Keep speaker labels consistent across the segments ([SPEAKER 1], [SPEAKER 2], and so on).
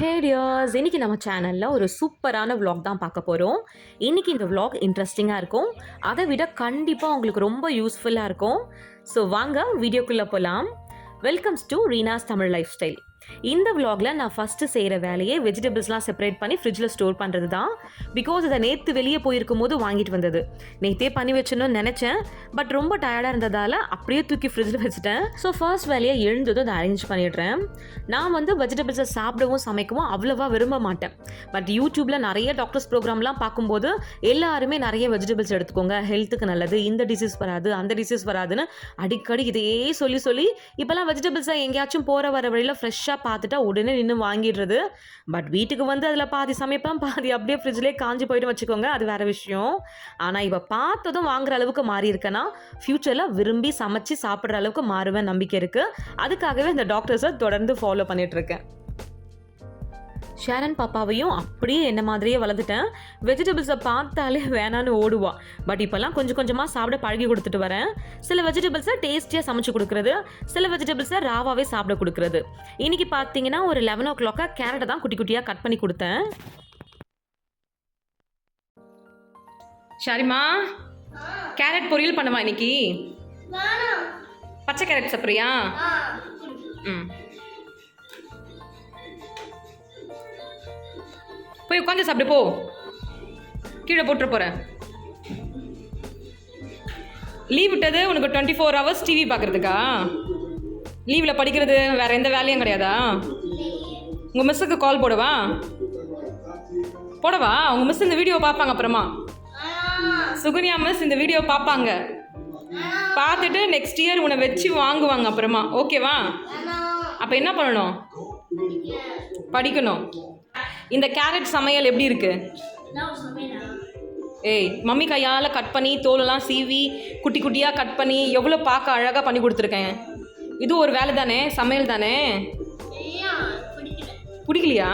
[SPEAKER 1] ஹே tears இன்னைக்கு நம்ம சேனலில் ஒரு சூப்பரான vlog தான் பார்க்க போகிறோம் இன்னைக்கு இந்த vlog இன்ட்ரெஸ்டிங்காக இருக்கும். அதை விட கண்டிப்பாக உங்களுக்கு ரொம்ப யூஸ்ஃபுல்லாக இருக்கும். ஸோ வாங்க வீடியோக்குள்ளே போகலாம் welcomes to Reena's Tamil lifestyle இந்த விலாகில் நான் ஃபஸ்ட்டு செய்கிற வேலையே வெஜிடபிள்ஸ்லாம் செப்பரேட் பண்ணி ஃப்ரிட்ஜில் ஸ்டோர் பண்ணுறது தான் பிகாஸ் இதை நேற்று வெளியே போயிருக்கும் போது வாங்கிட்டு வந்தது. நேற்றே பண்ணி வச்சணும்னு நினச்சேன். பட் ரொம்ப டயர்டாக இருந்ததால் அப்படியே தூக்கி ஃப்ரிட்ஜில் வச்சுட்டேன். ஸோ ஃபர்ஸ்ட் வேலையை எழுந்ததும் அதை அரேஞ்ச் பண்ணிடுறேன். நான் வந்து வெஜிடபிள்ஸை சாப்பிடவும் சமைக்கவும் அவ்வளோவா விரும்ப மாட்டேன். பட் யூடியூப்பில் நிறைய டாக்டர்ஸ் ப்ரோக்ராம்லாம் பார்க்கும்போது எல்லாருமே நிறைய வெஜிடபிள்ஸ் எடுத்துக்கோங்க. ஹெல்த்துக்கு நல்லது இந்த டிசீஸ் வராது அந்த டிசீஸ் வராதுன்னு அடிக்கடி இதையே சொல்லி சொல்லி இப்போல்லாம் வெஜிடபிள்ஸை எங்கேயாச்சும் போகிற வர வழியில் ஃப்ரெஷ்ஷாக பார்த்துட்டா உடனே நின்று வாங்கிடுறது. பட் வீட்டுக்கு வந்து அதில் பாதி சமைப்பேன் பாதி அப்படியே ஃப்ரிட்ஜ்லேயே காஞ்சி போய்ட்டு வச்சுக்கோங்க அது வேற விஷயம். ஆனால் இப்போ பார்த்ததும் வாங்குற அளவுக்கு மாறி இருக்கேன்னா ஃப்யூச்சரில் விரும்பி சமைச்சு சாப்பிட்ற அளவுக்கு மாறுவேன் நம்பிக்கை இருக்குது அதுக்காகவே இந்த டாக்டர்ஸை தொடர்ந்து ஃபாலோ பண்ணிகிட்ருக்கேன் ஷேரன் பாப்பாவையும் அப்படியே என்ன மாதிரியே வளர்த்துட்டேன். வெஜிடபிள்ஸை பார்த்தாலே வேணான்னு ஓடுவா. பட் இப்போல்லாம் கொஞ்சம் கொஞ்சமாக சாப்பிட பழகி கொடுத்துட்டு வரேன். சில வெஜிடபிள்ஸை டேஸ்டியாக சமைச்சு கொடுக்குறது. சில வெஜிடபிள்ஸை ராவாவே சாப்பிட கொடுக்குறது. இன்னைக்கு பார்த்தீங்கன்னா ஒரு லெவன் ஓ கிளாக்காக கேரட்டை தான் குட்டி குட்டியாக கட் பண்ணி கொடுத்தேன். ஷாரிமா கேரட் பொரியல் பண்ணவா இன்னைக்கு? பச்சை கேரட் சாப்பிட்றியா? ம். போய் உட்காந்து சாப்பிடு போ. கீழே போட்டுற போகிறேன் லீவ் விட்டது உனக்கு டுவெண்ட்டி ஃபோர் ஹவர்ஸ் டிவி பார்க்குறதுக்கா லீவில் படிக்கிறது வேறு எந்த வேலையும் கிடையாதா? உங்கள் மிஸ்ஸுக்கு கால் போடவா? போடவா? உங்கள் மிஸ் இந்த வீடியோ பார்ப்பாங்க அப்புறமா. சுகன்யா மிஸ் இந்த வீடியோ பார்ப்பாங்க பார்த்துட்டு நெக்ஸ்ட் இயர் உன்னை வச்சு வாங்குவாங்க அப்புறமா. ஓகேவா அப்போ என்ன பண்ணணும்? படிக்கணும். இந்த கேரட் சமையல் எப்படி இருக்கு? ஏய் மம்மி கையால் கட் பண்ணி தோலெல்லாம் சீவி குட்டி குட்டியாக கட் பண்ணி எவ்வளோ பார்க்க அழகாக பண்ணி கொடுத்துருக்கேன்? இது ஒரு வேலை தானே? சமையல் தானே? பிடிக்கலையா?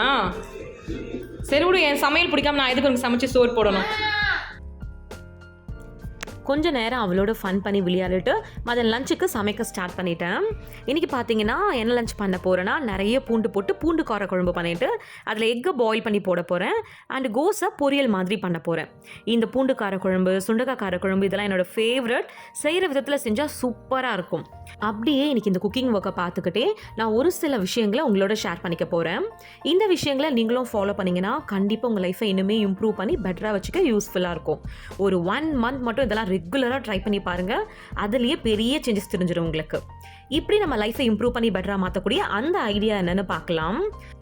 [SPEAKER 1] சரி விடு என் சமையல் பிடிக்காம நான் எதுக்கு உனக்கு சமைச்சு சோறு போடணும்? கொஞ்ச நேரம் அவளோட ஃபன் பண்ணி விளையாடிட்டு மதன் லஞ்சுக்கு சமைக்க ஸ்டார்ட் பண்ணிட்டேன். இன்றைக்கி பார்த்தீங்கன்னா என்ன லஞ்ச் பண்ண போகிறேன்னா நிறைய பூண்டு போட்டு பூண்டு கார குழம்பு பண்ணிவிட்டு அதில் எக்கை பாயில் பண்ணி போட போகிறேன் அண்ட் கோஸை பொரியல் மாதிரி பண்ண போகிறேன் இந்த பூண்டு கார குழம்பு சுண்டக்காய் கார குழம்பு இதெல்லாம் என்னோடய ஃபேவரட் செய்கிற விதத்தில் செஞ்சால் சூப்பராக இருக்கும். அப்படியே இன்னைக்கு இந்த குக்கிங் ஒர்க்கை பார்த்துக்கிட்டே நான் ஒரு சில விஷயங்களை உங்களோட ஷேர் பண்ணிக்க போகிறேன் இந்த விஷயங்களை நீங்களும் ஃபாலோ பண்ணிங்கன்னா கண்டிப்பாக உங்கள் லைஃப்பை இன்னுமே இம்ப்ரூவ் பண்ணி பெட்டராக வச்சுக்க யூஸ்ஃபுல்லாக இருக்கும். ஒரு ஒன் மந்த் மட்டும் இதெல்லாம் ரெகுலராக ட்ரை பண்ணி பாருங்கள் அதுலேயே பெரிய சேஞ்சஸ் தெரிஞ்சிடும் உங்களுக்கு. இப்படி நம்ம லைஃப்பை இம்ப்ரூவ் பண்ணி பெட்டராக மாற்றக்கூடிய அந்த ஐடியா என்னென்னு பார்க்கலாம்.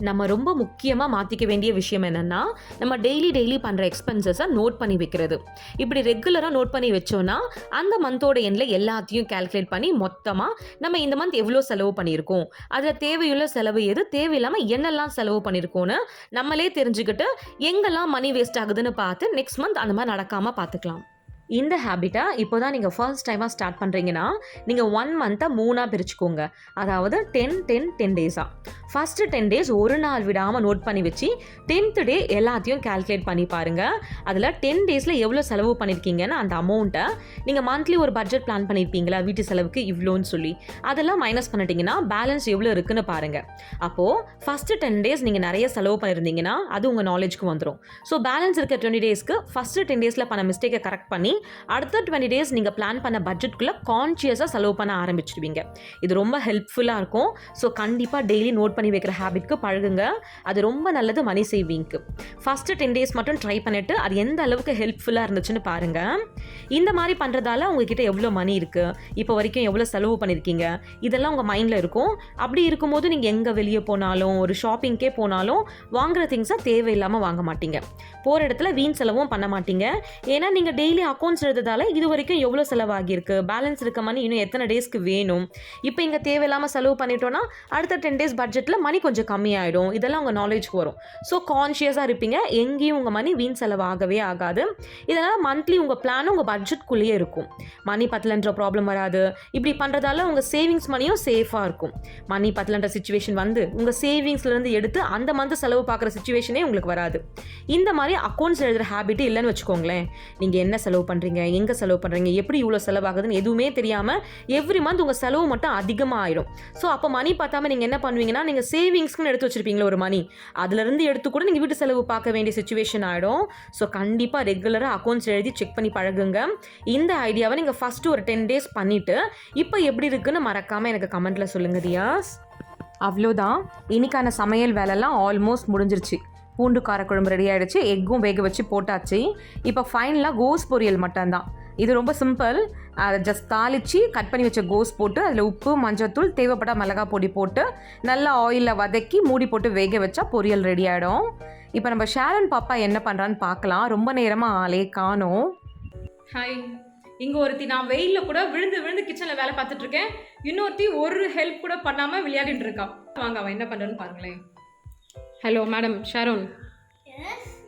[SPEAKER 1] நம்ம ரொம்ப முக்கியமாக மாற்றிக்க வேண்டிய விஷயம் என்னென்னா நம்ம டெய்லி டெய்லி பண்ணுற எக்ஸ்பென்சஸை நோட் பண்ணி வைக்கிறது. இப்படி ரெகுலராக நோட் பண்ணி வச்சோன்னா அந்த மந்தோட எண்ணில் எல்லாத்தையும் கால்குலேட் பண்ணி மொத்தமாக நம்ம இந்த மந்த் எவ்வளோ செலவு பண்ணியிருக்கோம்? அதில் தேவையுள்ள செலவு எது? தேவையில்லாமல் என்னெல்லாம் செலவு பண்ணியிருக்கோன்னு நம்மளே தெரிஞ்சுக்கிட்டு எங்கெல்லாம் மணி வேஸ்ட் ஆகுதுன்னு பார்த்து நெக்ஸ்ட் மந்த் அந்த மாதிரி நடக்காமல் பார்த்துக்கலாம். இந்த ஹேபிட்டை இப்போ தான் நீங்கள் ஃபர்ஸ்ட் டைமாக ஸ்டார்ட் பண்ணுறீங்கன்னா நீங்கள் ஒன் மந்த்தை மூணாக பிரிச்சுக்கோங்க. அதாவது டென் டென் டென் டேஸாக ஃபஸ்ட்டு டென் டேஸ் ஒரு நாள் விடாமல் நோட் பண்ணி வச்சு டென்த்து டே எல்லாத்தையும் கால்குலேட் பண்ணி பாருங்கள் அதில் டென் டேஸில் எவ்வளோ செலவு பண்ணியிருக்கீங்கன்னு அந்த அமௌண்ட்டை நீங்கள் மந்த்லி ஒரு பட்ஜெட் பிளான் பண்ணியிருப்பீங்களா வீட்டு செலவுக்கு இவ்வளோன்னு சொல்லி. அதெல்லாம் மைனஸ் பண்ணிட்டீங்கன்னா பேலன்ஸ் எவ்வளோ இருக்குன்னு பாருங்கள் அப்போது ஃபஸ்ட்டு டென் டேஸ் நீங்கள் நிறைய செலவு பண்ணியிருந்தீங்கன்னா அது உங்கள் நாலேஜ்க்கு வந்துடும் ஸோ பேலன்ஸ் இருக்க டுவெண்ட்டி டேஸ்க்கு ஃபஸ்ட்டு டென் டேஸில் பண்ண மிஸ்டேக்கை கரெக்ட் பண்ணி அடுத்த டுவெண்ட்டி டேஸ் நீங்கள் பிளான் பண்ண பட்ஜெட்குள்ளே கான்ஷியஸாக செலவு பண்ண ஆரம்பிச்சிடுவீங்க. இது ரொம்ப ஹெல்ப்ஃபுல்லாக இருக்கும். ஸோ கண்டிப்பாக டெய்லி நோட் பண்ணி வைக்கிற ஹேபிட்க்கு பழகுங்க. அது ரொம்ப நல்லது மணி சேவிங்க்கு ஃபஸ்ட்டு டென் டேஸ் மட்டும் ட்ரை பண்ணிவிட்டு அது எந்த அளவுக்கு ஹெல்ப்ஃபுல்லாக இருந்துச்சுன்னு பாருங்கள் இந்த மாதிரி பண்ணுறதால உங்ககிட்ட எவ்வளோ மணி இருக்குது இப்போ வரைக்கும் எவ்வளோ செலவு பண்ணியிருக்கீங்க இதெல்லாம் உங்கள் மைண்டில் இருக்கும். அப்படி இருக்கும்போது நீங்கள் எங்கே வெளியே போனாலும் ஒரு ஷாப்பிங்க்கே போனாலும் வாங்குற திங்ஸை தேவையில்லாமல் வாங்க மாட்டீங்க. போகிற இடத்துல வீண் செலவும் பண்ண மாட்டீங்க. ஏன்னா நீங்கள் டெய்லி அக்கௌண்ட் அக்கௌண்ட்ஸ் எழுதுறதால இது வரைக்கும் எவ்வளோ செலவாகியிருக்கு? பேலன்ஸ் இருக்க மணி இன்னும் எத்தனை டேஸ்க்கு வேணும்? இப்போ இங்கே தேவையில்லாமல் செலவு பண்ணிட்டோன்னா அடுத்த டென் டேஸ் பட்ஜெட்டில் மணி கொஞ்சம் கம்மியாயிடும். இதெல்லாம் உங்கள் நாலேஜ்க்கு வரும். ஸோ கான்ஷியஸாக இருப்பீங்க. எங்கேயும் உங்கள் மணி வீண் செலவாகவே ஆகாது. இதனால் மந்த்லி உங்கள் பிளான் உங்கள் பட்ஜெட்குள்ளேயே இருக்கும். மணி பத்தலன்ற ப்ராப்ளம் வராது. இப்படி பண்ணுறதால உங்கள் சேவிங்ஸ் மணியும் சேஃபாக இருக்கும். மணி பத்தலன்ற சுச்சுவேஷன் வந்து உங்கள் சேவிங்ஸ்லேருந்து எடுத்து அந்த மந்த் செலவு பார்க்குற சுச்சுவேஷனே உங்களுக்கு வராது. இந்த மாதிரி அக்கௌண்ட்ஸ் எழுதுகிற ஹேபிட் இல்லைன்னு வச்சுக்கோங்களேன். நீங்கள் என்ன செலவு பண்ணுறீங்க எங்கே செலவு பண்ணுறீங்க எப்படி இவ்வளோ செலவாகுதுன்னு எதுவுமே தெரியாமல் எவ்ரி மந்த் உங்கள் செலவு மட்டும் அதிகமாக ஆயிடும் ஸோ அப்போ மணி பார்த்தாம நீங்கள் என்ன பண்ணுவீங்கன்னா நீங்கள் சேவிங்ஸ்க்குன்னு எடுத்து வச்சுருப்பீங்களா ஒரு மணி அதுலேருந்து எடுத்து கூட நீங்கள் வீட்டு செலவு பார்க்க வேண்டிய சுச்சுவேஷன் ஆகிடும் ஸோ கண்டிப்பாக ரெகுலராக அக்கௌண்ட்ஸ் எழுதி செக் பண்ணி பழகுங்க. இந்த ஐடியாவை நீங்கள் ஃபஸ்ட்டு ஒரு டென் டேஸ் பண்ணிவிட்டு இப்போ எப்படி இருக்குன்னு மறக்காமல் எனக்கு கமெண்ட்டில் சொல்லுங்கள் தியாஸ் அவ்வளோதான். இன்னைக்கான சமையல் வேலைலாம் ஆல்மோஸ்ட் முடிஞ்சிருச்சு. பூண்டு காரக்குழம்பு ரெடி ஆகிடுச்சு எக்கும் வேக வச்சு போட்டாச்சு. இப்போ ஃபைனலாக கோஸ் பொரியல் மட்டும்தான். இது ரொம்ப சிம்பிள் அதை ஜஸ்ட் தாளித்து கட் பண்ணி வச்ச கோஸ் போட்டு அதில் உப்பு மஞ்சத்தூள் தேவைப்பட்ட மிளகா பொடி போட்டு நல்லா ஆயிலில் வதக்கி மூடி போட்டு வேக வச்சா பொரியல் ரெடி ஆகிடும் இப்போ நம்ம ஷேரன் பாப்பா என்ன பண்ணுறான்னு பார்க்கலாம். ரொம்ப நேரமாக ஆளே காணும்.
[SPEAKER 2] ஹாய் இங்கே ஒருத்தி நான் வெயிலில் கூட விழுந்து விழுந்து கிச்சனில் வேலை பார்த்துட்ருக்கேன் இன்னொருத்தி ஒரு ஹெல்ப் கூட பண்ணாமல் விளையாடிட்டு இருக்கான் வாங்க அவன் என்ன பண்ணுறன்னு பாருங்களேன். ஹலோ மேடம் ஷாரோன்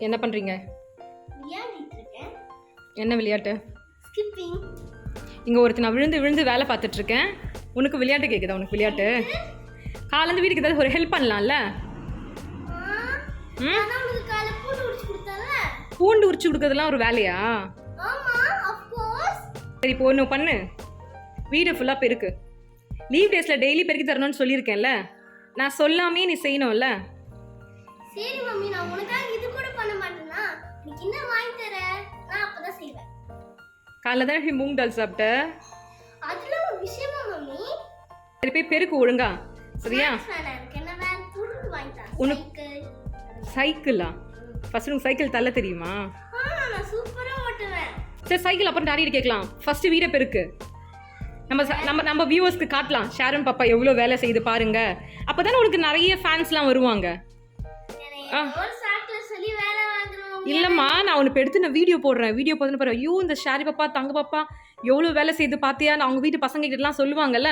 [SPEAKER 2] என்ன பண்ணுறீங்க என்ன விளையாட்டு? இங்கே ஒருத்தி நான் விழுந்து விழுந்து வேலை பார்த்துட்டு இருக்கேன் உனக்கு விளையாட்டு கேட்குதா உனக்கு விளையாட்டு? காலேருந்து வீட்டுக்கு ஏதாவது ஒரு ஹெல்ப் பண்ணலாம்ல?
[SPEAKER 3] பூண்டு
[SPEAKER 2] உரிச்சு கொடுக்கறதுலாம் ஒரு வேலையா? சரி இப்போ ஒன்று பண்ணு. வீடு ஃபுல்லாக பெருக்கு. லீவ் டேஸில் டெய்லி பெருக்கி தரணும்னு சொல்லியிருக்கேன்ல. நான் சொல்லாமே நீ செய்யணும்ல.
[SPEAKER 3] சரி மம்மி நான் உனக்காக இது கூட பண்ண மாட்டேனா நீக்கு என்ன வாங்கி தர? நான் அப்பதான் செய்வேன்.
[SPEAKER 2] காலைல தான் மூங் டால் சாப்பிட்ட?
[SPEAKER 3] அதுல ஒரு விஷயமா மம்மி?
[SPEAKER 2] சரி போய் பெருக்கு ஒழுங்கா சரியா? உனக்கு-
[SPEAKER 3] சைக்கிள்?
[SPEAKER 2] ஃபர்ஸ்ட் உனக்கு சைக்கிள் தள்ள தெரியுமா?
[SPEAKER 3] ஆ நான் சூப்பரா ஓட்டுவேன்.
[SPEAKER 2] சரி சைக்கிள் அப்புறம் டாடி கேட்கலாம். ஃபர்ஸ்ட் வீடை பெருக்கு. நம்ம நம்ம நம்ம வியூவர்ஸ்க்கு காட்டலாம். ஷாரன் பாப்பா எவ்வளோ வேலை செய்து பாருங்க. அப்போ தானே உனக்கு நிறைய ஃபேன்ஸ்லாம் வருவாங்க. இல்லைம்மா நான் உனக்கு எடுத்து நான் வீடியோ போடுறேன். வீடியோ போதுன்னு பாரு. ஐயோ இந்த ஷாரி பாப்பா தங்க பாப்பா எவ்வளோ வேலை செய்து பார்த்தியா நான் அவங்க வீட்டு பசங்க கிட்டலாம் சொல்லுவாங்கல்ல.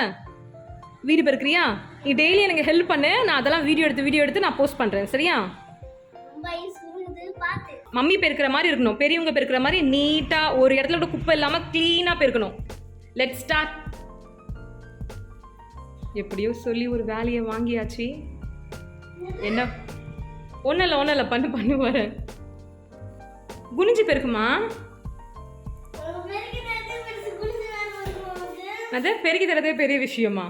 [SPEAKER 2] வீடு பெருக்கிறியா? நீ டெய்லி எனக்கு ஹெல்ப் பண்ணு. நான் அதெல்லாம் வீடியோ எடுத்து வீடியோ எடுத்து நான் போஸ்ட் பண்ணுறேன் சரியா? மம்மி பெருக்கிற மாதிரி இருக்கணும். பெரியவங்க பெருக்கிற மாதிரி நீட்டாக ஒரு இடத்துல கூட குப்பை இல்லாமல் க்ளீனாக பெருக்கணும். லெட் ஸ்டார்ட் எப்படியோ சொல்லி ஒரு வேலையை வாங்கியாச்சு. என்ன? ஒன்றும் இல்லை ஒன்றும் இல்லை பண்ணு பண்ணு வரேன் குனிஞ்சு பெருக்குமா? அது பெருக்கி தரதே பெரிய விஷயமா?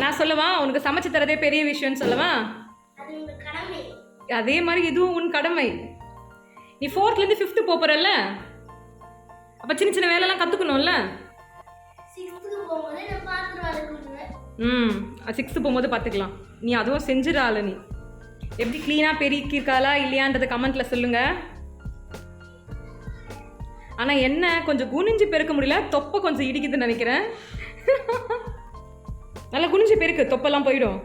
[SPEAKER 2] நான் சொல்லவா? உனக்கு சமைச்சு தரதே பெரிய விஷயம்னு சொல்லவா?
[SPEAKER 3] அது
[SPEAKER 2] மாதிரி இதுவும் உன் கடமை. நீ ஃபோர்த்லேருந்து ஃபிஃப்த்து போகிறல்ல அப்போ சின்ன சின்ன வேலைலாம் கற்றுக்கணும்ல ம் சிக்ஸ்த்து போகும்போது பார்த்துக்கலாம். நீ அதுவும் செஞ்சிடால நீ. எப்படி க்ளீனாக பெருக்கியிருக்காளா இல்லையான்றதை கமெண்ட்டில் சொல்லுங்க. ஆனால் என்ன கொஞ்சம் குனிஞ்சு பெருக்க முடியல தொப்பை கொஞ்சம் இடிக்குதுன்னு நினைக்கிறேன். நல்லா குனிஞ்சு பெருக்கு தொப்பெல்லாம் போயிடும்.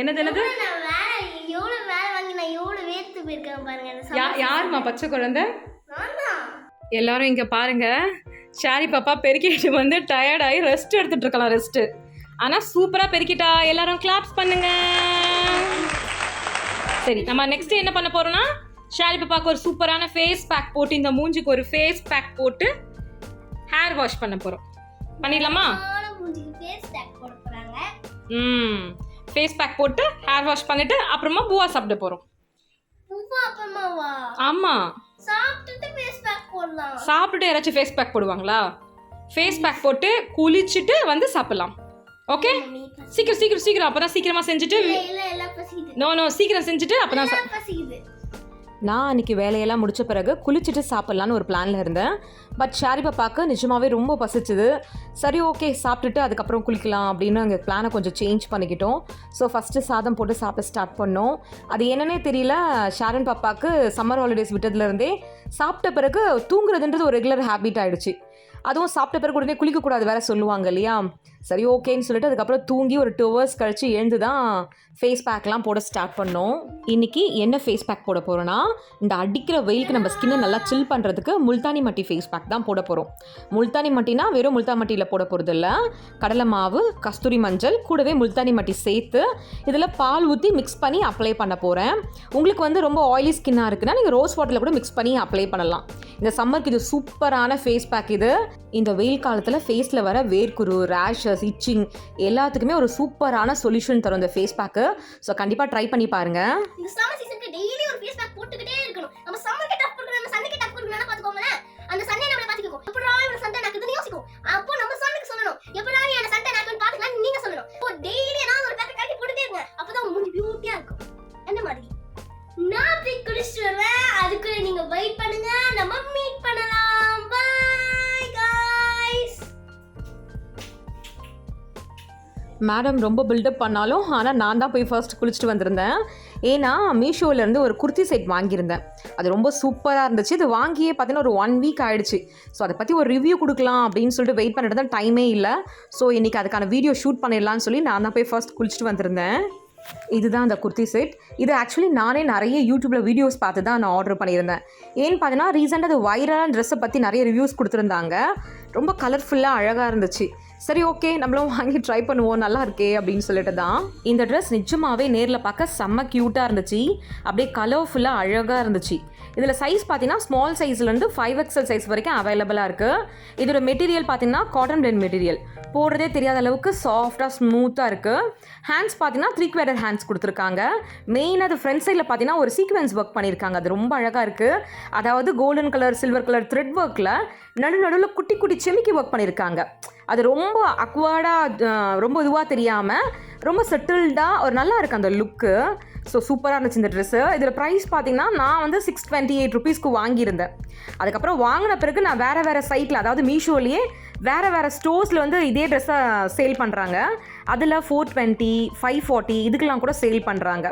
[SPEAKER 2] என்னது என்னது?
[SPEAKER 3] எவ்வளவு நான் வேலை எவ்வளவு வேலை வாங்கி நான் எவ்வளவு வேர்த்து போயிருக்கேன் பாருங்க இந்த
[SPEAKER 2] யா
[SPEAKER 3] சமையல்
[SPEAKER 2] யாரும்மா பச்சை குழந்தை? எல்லாரும் இங்கே பாருங்க. ஷாரி பாப்பா பெருக்கிட்டு வந்து டயர்ட் ஆகி ரெஸ்ட் எடுத்துட்டு இருக்கலாம் ரெஸ்ட்டு ஆனால் சூப்பராக பெருக்கிட்டா. எல்லாரும் கிளாப்ஸ் பண்ணுங்க. சரி நம்ம நெக்ஸ்ட் என்ன பண்ண போறோம்னா ஷாரி பாப்பாக்கு ஒரு சூப்பரான ஃபேஸ் பேக் போட்டு இந்த மூஞ்சிக்கு ஒரு ஃபேஸ் பேக் போட்டு ஹேர் வாஷ் பண்ண போகிறோம் பண்ணிடலாமா? ம் ஃபேஸ் பேக் போட்டு ஹேர் வாஷ் பண்ணிட்டு அப்புறமா பூவா சாப்பிட போகிறோம் ஆமாம்
[SPEAKER 3] சாப்பிட்டுட்டு ஃபேஸ் பேக் போடலாம்.
[SPEAKER 2] சாப்பிட்டுட்டு யாராச்சும் ஃபேஸ் பேக் போடுவாங்களா? ஃபேஸ் பேக் போட்டு குளிச்சுட்டு வந்து சாப்பிடலாம். ஓகே சீக்கிரம் சீக்கிரம் சீக்கிரம். அப்போ தான் சீக்கிரமாக செஞ்சுட்டு நோ நோ சீக்கிரம் செஞ்சுட்டு அப்போ தான்
[SPEAKER 3] எல்லாம் பசிக்குது.
[SPEAKER 1] நான் அன்றைக்கி வேலையெல்லாம் முடிச்ச பிறகு குளிச்சுட்டு சாப்பிட்லான்னு ஒரு பிளானில் இருந்தேன். பட் ஷாரி பாப்பாவுக்கு நிஜமாவே ரொம்ப பசிச்சுது. சரி ஓகே சாப்பிட்டுட்டு அதுக்கப்புறம் குளிக்கலாம் அப்படின்னு அங்கே பிளானை கொஞ்சம் சேஞ்ச் பண்ணிக்கிட்டோம். ஸோ ஃபஸ்ட்டு சாதம் போட்டு சாப்பிட ஸ்டார்ட் பண்ணோம். அது என்னன்னே தெரியல. ஷாரன் பாப்பாவுக்கு சம்மர் ஹாலிடேஸ் விட்டதுலேருந்தே சாப்பிட்ட பிறகு தூங்குறதுன்றது ஒரு ரெகுலர் ஹேபிட் ஆகிடுச்சு அதுவும் சாப்பிட்ட பிறகு உடனே குளிக்கக்கூடாது வேற சொல்லுவாங்க இல்லையா? சரி ஓகேன்னு சொல்லிட்டு அதுக்கப்புறம் தூங்கி ஒரு டூ ஹவர்ஸ் கழிச்சு எழுந்து தான் ஃபேஸ் பேக்லாம் போட ஸ்டார்ட் பண்ணோம். இன்னைக்கு என்ன ஃபேஸ் பேக் போட போகிறோன்னா இந்த அடிக்கிற வெயிலுக்கு நம்ம ஸ்கின்னை நல்லா சில் பண்ணுறதுக்கு முல்தானி மட்டி ஃபேஸ் பேக் தான் போட போகிறோம் முல்தானி மட்டினா வெறும் முல்தானி மட்டியில் போட போகிறது இல்லை. கடலை மாவு கஸ்தூரி மஞ்சள் கூடவே முல்தானி மட்டி சேர்த்து இதில் பால் ஊற்றி மிக்ஸ் பண்ணி அப்ளை பண்ண போகிறேன் உங்களுக்கு வந்து ரொம்ப ஆயிலி ஸ்கின்னாக இருக்குன்னா நீங்கள் ரோஸ் வாட்டரில் கூட மிக்ஸ் பண்ணி அப்ளை பண்ணலாம். இந்த சம்மருக்கு இது சூப்பரான ஃபேஸ் பேக் இது. இந்த வெயில் காலத்தில் ஃபேஸில் வர வேர்க்குரு ரேஷஸ் இச்சிங் எல்லாத்துக்குமே ஒரு சூப்பரான சொல்யூஷன் தரும் இந்த ஃபேஸ் பேக்கு ஸோ கண்டிப்பாக ட்ரை பண்ணி பாருங்க.
[SPEAKER 3] இந்த சம்மர் சீசனுக்கு டெய்லி ஒரு ஃபேஸ் பேக் போட்டுக்கிட்டே இருக்கணும். நம்ம சம்மருக்கு டஃப் கொடுக்கணும் நம்ம சன்னுக்கு டஃப் கொடுக்கணும்னா பார்த்துக்கோங்களேன். அந்த சண்டே நம்மள பாத்துக்கோ எப்படா இவன சண்டை நாக்குதுன்னு யோசிக்கும். அப்போ நம்ம சன்னுக்கு சொல்லணும். எப்படா நீ என்ன சண்டை நாக்குன்னு பாத்துக்கலாம் நீங்க சொல்லணும். இப்போ டெய்லி ஏதாவது ஒரு பேக்கெட் கட்டி போட்டுட்டே இருங்க. அப்பதான் உங்க பியூட்டியா இருக்கும். அந்த மாதிரி? நான் போய் குடிச்சிட்டு வருவேன். அதுக்குள்ள நீங்க வெயிட் பண்ணுங்க.
[SPEAKER 1] மேடம் ரொம்ப பில்டப் பண்ணாலும் ஆனால் நான் தான் போய் ஃபர்ஸ்ட் குளிச்சுட்டு வந்திருந்தேன். ஏன்னா மீஷோவிலேருந்து ஒரு குர்த்தி செட் வாங்கியிருந்தேன். அது ரொம்ப சூப்பராக இருந்துச்சு. இது வாங்கியே பார்த்தீங்கன்னா ஒரு ஒன் வீக் ஆயிடுச்சு. ஸோ அதை பற்றி ஒரு ரிவ்யூ கொடுக்கலாம் அப்படின்னு சொல்லிட்டு வெயிட் பண்ணிட்டு தான் டைமே இல்லை. ஸோ இன்றைக்கி அதுக்கான வீடியோ ஷூட் பண்ணிடலாம்னு சொல்லி நான் தான் போய் ஃபர்ஸ்ட் குளிச்சுட்டு வந்திருந்தேன். இதுதான் அந்த குர்த்தி செட் இது ஆக்சுவலி நானே நிறைய யூடியூப்பில் வீடியோஸ் பார்த்து தான் நான் ஆர்டர் பண்ணியிருந்தேன். ஏன்னு பார்த்தீங்கன்னா ரீசெண்டாக அது வைரலான ட்ரெஸ்ஸை பற்றி நிறைய ரிவ்யூஸ் கொடுத்துருந்தாங்க. ரொம்ப கலர்ஃபுல்லாக அழகாக இருந்துச்சு. சரி ஓகே நம்மளும் வாங்கி ட்ரை பண்ணுவோம். நல்லா இருக்கே அப்படின்னு சொல்லிட்டு தான். இந்த ட்ரெஸ் நிஜமாவே நேரில் பார்க்க செம்ம க்யூட்டாக இருந்துச்சு. அப்படியே கலர்ஃபுல்லாக அழகாக இருந்துச்சு. இதில் சைஸ் பார்த்தீங்கன்னா ஸ்மால் சைஸ்லேருந்து ஃபைவ் எக்ஸல் சைஸ் வரைக்கும் அவைலபிளாக இருக்குது இதோட மெட்டீரியல் பார்த்தீங்கன்னா காட்டன் பிளெண்ட் மெட்டீரியல் போடுறதே தெரியாத அளவுக்கு சாஃப்டாக ஸ்மூத்தாக இருக்குது ஹேண்ட்ஸ் பார்த்தீங்கன்னா த்ரீ குவேடர் ஹேண்ட்ஸ் கொடுத்துருக்காங்க. மெயினாக அது ஃப்ரண்ட் சைடில் பார்த்தீங்கன்னா ஒரு சீக்வென்ஸ் ஒர்க் பண்ணியிருக்காங்க. அது ரொம்ப அழகாக இருக்குது அதாவது golden colour silver colour thread ஒர்க்கில் நடு நடுவில் குட்டி குட்டி செமிக்கி ஒர்க் பண்ணியிருக்காங்க. அது ரொம்ப அக்வார்டாக ரொம்ப இதுவாக தெரியாமல் ரொம்ப செட்டில்டாக ஒரு நல்லா இருக்குது அந்த லுக்கு ஸோ சூப்பராக இருந்துச்சு இந்த ட்ரெஸ்ஸு இதில் ப்ரைஸ் பார்த்தீங்கன்னா நான் வந்து சிக்ஸ் டுவெண்ட்டி எயிட் ருபீஸ்க்கு வாங்கியிருந்தேன். அதுக்கப்புறம் வாங்கின பிறகு நான் வேறு வேறு சைட்டில் அதாவது மீஷோலேயே வேறு வேறு ஸ்டோர்ஸில் வந்து இதே ட்ரெஸ்ஸை சேல் பண்ணுறாங்க அதில் ஃபோர் டுவெண்ட்டி ஃபைவ் ஃபார்ட்டி இதுக்கெல்லாம் கூட சேல் பண்ணுறாங்க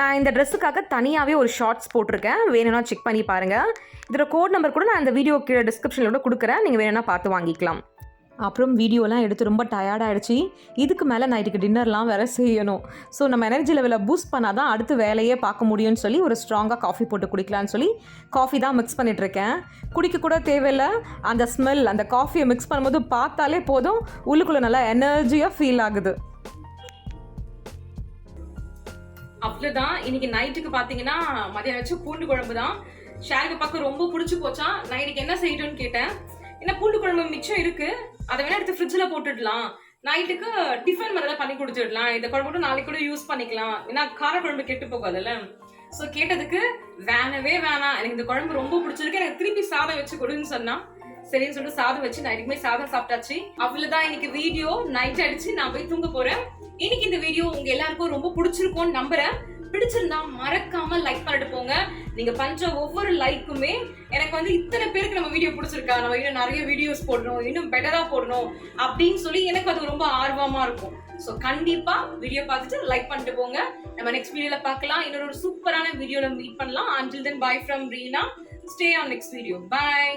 [SPEAKER 1] நான் இந்த ட்ரெஸ்ஸுக்காக தனியாகவே ஒரு ஷார்ட்ஸ் போட்டிருக்கேன். வேணும்னா செக் பண்ணி பாருங்கள் இதோட கோட் நம்பர் கூட நான் இந்த வீடியோ கீழே டிஸ்கிரிப்ஷனில் கூட கொடுக்குறேன். நீங்கள் வேணும்னா பார்த்து வாங்கிக்கலாம். அப்புறம் வீடியோலாம் எடுத்து ரொம்ப டயர்டாகிடுச்சு இதுக்கு மேலே நைட்டுக்கு டின்னர்லாம் வேறு செய்யணும். ஸோ நம்ம எனர்ஜி லெவலை பூஸ்ட் பண்ணால் தான் அடுத்து வேலையே பார்க்க முடியும்னு சொல்லி ஒரு ஸ்ட்ராங்காக காஃபி போட்டு குடிக்கலான்னு சொல்லி காஃபி தான் மிக்ஸ் பண்ணிகிட்ருக்கேன் குடிக்க கூட தேவையில்லை. அந்த ஸ்மெல் அந்த காஃபியை மிக்ஸ் பண்ணும்போது பார்த்தாலே போதும். உள்ளுக்குள்ளே நல்லா எனர்ஜியாக ஃபீல் ஆகுது.
[SPEAKER 2] அவ்வளோதான் இன்னைக்கு நைட்டுக்கு பார்த்தீங்கன்னா மதியம் வச்சு பூண்டு குழம்பு தான் ஷேருக்கு பார்க்க ரொம்ப பிடிச்சி போச்சா? நான் இன்னைக்கு என்ன செய்யட்டும்னு கேட்டேன். என்ன பூண்டு குழம்பு மிச்சம் இருக்கு. அதை வேணா எடுத்து ஃப்ரிட்ஜில் போட்டுடலாம். நைட்டுக்கு டிஃபன் மாதிரி பண்ணி கொடுத்துடலாம் இந்த குழம்பு கூட நாளைக்கு கூட யூஸ் பண்ணிக்கலாம். ஏன்னா கார குழம்பு கெட்டு போகாதுல்ல. ஸோ கேட்டதுக்கு வேணவே வேணாம். எனக்கு இந்த குழம்பு ரொம்ப பிடிச்சிருக்கு. எனக்கு திருப்பி சாதம் வச்சு கொடுன்னு சொன்னா சரின்னு சொல்லிட்டு சாதம் வச்சு நைட்டுக்குமே சாதம் சாப்பிட்டாச்சு. அவ்வளவுதான் இன்னைக்கு வீடியோ நைட் அடிச்சு நான் போய் தூங்க போறேன். இன்னைக்கு இந்த வீடியோ உங்க எல்லாருக்கும் ரொம்ப பிடிச்சிருக்கும்னு நம்புறேன். பிடிச்சிருந்தா மறக்காம லைக் பண்ணிட்டு போங்க. நீங்க பண்ற ஒவ்வொரு லைக்குமே எனக்கு வந்து இத்தனை பேருக்கு நம்ம வீடியோ பிடிச்சிருக்கா. நம்ம இன்னும் நிறைய வீடியோஸ் போடணும் இன்னும் பெட்டரா போடணும் அப்படின்னு சொல்லி எனக்கு அது ரொம்ப ஆர்வமா இருக்கும். ஸோ கண்டிப்பா வீடியோ பார்த்துட்டு லைக் பண்ணிட்டு போங்க. நம்ம நெக்ஸ்ட் வீடியோல பார்க்கலாம். இன்னொரு சூப்பரான வீடியோல மீட் பண்ணலாம். Until then bye from Reena stay on next video bye